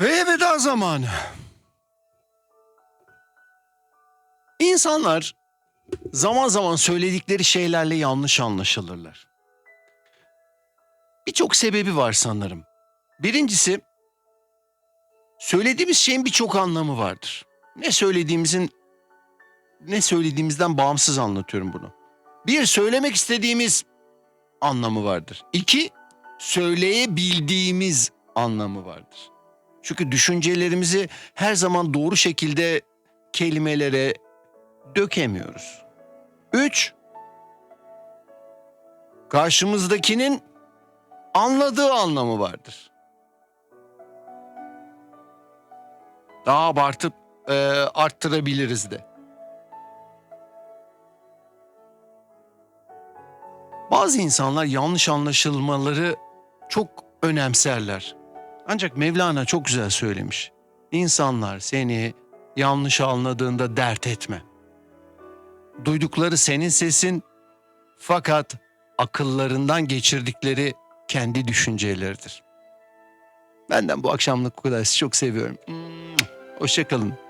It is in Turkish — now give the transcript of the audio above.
Ve veda zamanı. İnsanlar zaman zaman söyledikleri şeylerle yanlış anlaşılırlar. Birçok sebebi var sanırım. Birincisi, söylediğimiz şeyin birçok anlamı vardır. Ne söylediğimizin, ne söylediğimizden bağımsız anlatıyorum bunu. Bir, söylemek istediğimiz anlamı vardır. İki, söyleyebildiğimiz anlamı vardır. Çünkü düşüncelerimizi her zaman doğru şekilde kelimelere dökemiyoruz. Üç, karşımızdakinin anladığı anlamı vardır. Daha abartıp e, arttırabiliriz de. Bazı insanlar yanlış anlaşılmaları çok önemserler. Ancak Mevlana çok güzel söylemiş. İnsanlar seni yanlış anladığında dert etme. Duydukları senin sesin fakat akıllarından geçirdikleri kendi düşünceleridir. Benden bu akşamlık bu kadar. Sizi çok seviyorum. Hoşçakalın.